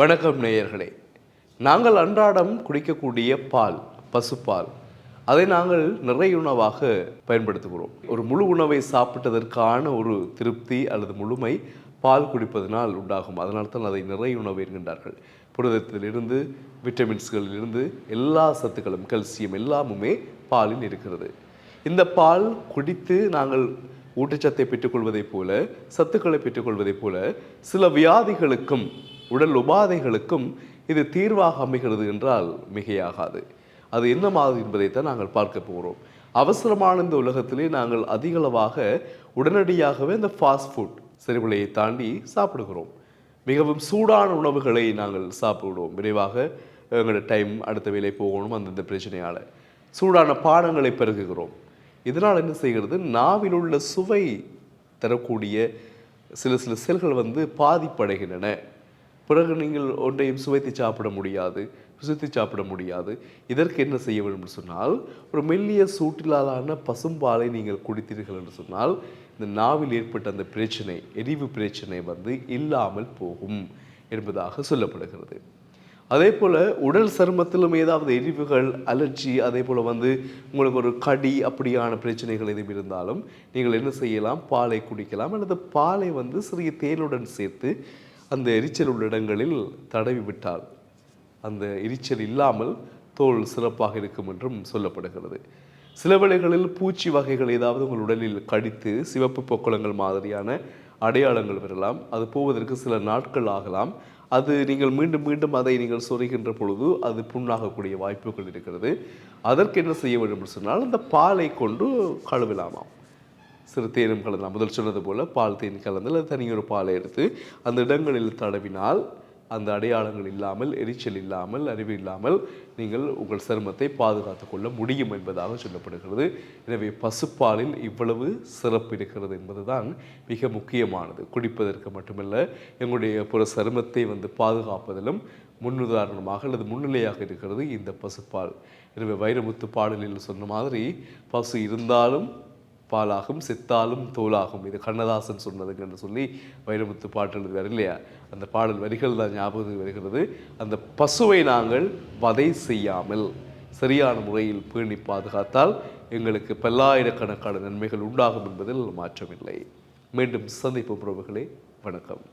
வணக்கம் நேயர்களே. நாங்கள் அன்றாடம் குடிக்கக்கூடிய பால் பசுப்பால் அதை நாங்கள் நிறைய உணவாக பயன்படுத்துகிறோம். ஒரு முழு உணவை சாப்பிட்டதற்கான ஒரு திருப்தி அல்லது முழுமை பால் குடிப்பதனால் உண்டாகும். அதனால் தான் அதை நிறைய உணவு என்கின்றார்கள். புரதத்திலிருந்து விட்டமின்ஸ்களிலிருந்து எல்லா சத்துக்களும் கல்சியம் எல்லாமுமே பாலில் இருக்கிறது. இந்த பால் குடித்து நாங்கள் ஊட்டச்சத்தை பெற்றுக்கொள்வதைப் போல சத்துக்களை பெற்றுக்கொள்வதைப் போல சில வியாதிகளுக்கும் உடல் உபாதைகளுக்கும் இது தீர்வாக அமைகிறது என்றால் மிகையாகாது. அது என்ன மாதிரி என்பதைத்தான் நாங்கள் பார்க்க போகிறோம். அவசரமான இந்த உலகத்திலே நாங்கள் அதிகளவாக உடனடியாகவே இந்த ஃபாஸ்ட் ஃபுட் செறிவுலையை தாண்டி சாப்பிடுகிறோம். மிகவும் சூடான உணவுகளை நாங்கள் சாப்பிடுவோம் விரைவாக எங்களோட டைம் அடுத்த வேலை போகணும் அந்தந்த பிரச்சனையால். சூடான பானங்களை பெருகுகிறோம். இதனால் என்ன செய்கிறது? நாவில் உள்ள சுவை தரக்கூடிய சில சில செல்கள் வந்து பாதிப்படைகின்றன. பிறகு நீங்கள் ஒன்றையும் சுவைத்து சாப்பிட முடியாது ருசித்து சாப்பிட முடியாது. இதற்கு என்ன செய்ய வேண்டும் என்று சொன்னால் ஒரு மெல்லிய சூட்டிலாலான பசும்பாலை நீங்கள் குடித்தீர்கள் என்று சொன்னால் இந்த நாவில் ஏற்பட்ட அந்த பிரச்சனை எரிவு பிரச்சனை வந்து இல்லாமல் போகும் என்பதாக சொல்லப்படுகிறது. அதே போல் உடல் சருமத்திலும் ஏதாவது எரிவுகள் அலர்ஜி அதே போல் வந்து உங்களுக்கு ஒரு கடி அப்படியான பிரச்சனைகள் எதுவும் இருந்தாலும் நீங்கள் என்ன செய்யலாம்? பாலை குடிக்கலாம் அல்லது பாலை வந்து சிறிய தேனுடன் சேர்த்து அந்த எரிச்சல் உள்ள இடங்களில் தடவி விட்டால் அந்த எரிச்சல் இல்லாமல் தோல் சிறப்பாக இருக்கும் என்றும் சொல்லப்படுகிறது. சில வேளைகளில் பூச்சி வகைகள் ஏதாவது உங்கள் உடலில் கடித்து சிவப்பு பொக்குளங்கள் மாதிரியான அடையாளங்கள் வரலாம். அது போவதற்கு சில நாட்கள் ஆகலாம். அது நீங்கள் மீண்டும் மீண்டும் அதை நீங்கள் சொருகின்ற பொழுது அது புண்ணாகக்கூடிய வாய்ப்புகள் இருக்கிறது. அதற்கு என்ன செய்ய வேண்டும் என்று சொன்னால் அந்த பாலை கொண்டு கழுவலாமாம். சிறு தேனும் கலந்தலாம் முதல் சொன்னது போல் பால் தேன் கலந்து அல்லது தனியொரு பாலை எடுத்து அந்த இடங்களில் தடவினால் அந்த அடையாளங்கள் இல்லாமல் எரிச்சல் இல்லாமல் அறிவு இல்லாமல் நீங்கள் உங்கள் சருமத்தை பாதுகாத்து கொள்ள முடியும் என்பதாக சொல்லப்படுகிறது. எனவே பசுப்பாலில் இவ்வளவு சிறப்பு இருக்கிறது என்பதுதான் மிக முக்கியமானது. குடிப்பதற்கு மட்டுமல்ல எங்களுடைய புற சருமத்தை வந்து பாதுகாப்பதிலும் முன்னுதாரணமாக அல்லது முன்னிலையாக இருக்கிறது இந்த பசுப்பால். எனவே வைரமுத்து பாடலில் சொன்ன மாதிரி பசு இருந்தாலும் பாலாகும் செத்தாலும் தோலாகும். இது கண்ணதாசன் சொன்னதுங்க என்று சொல்லி வைரமுத்து பாட்டு எழுதுவார் இல்லையா? அந்த பாடல் வரிகள் தான் ஞாபகம் வருகிறது. அந்த பசுவை நாங்கள் வதை செய்யாமல் சரியான முறையில் பேணி பாதுகாத்தால் எங்களுக்கு பல்லாயிரக்கணக்கான நன்மைகள் உண்டாகும் என்பதில் மாற்றமில்லை. மீண்டும் சந்திப்பு உறவுகளே வணக்கம்.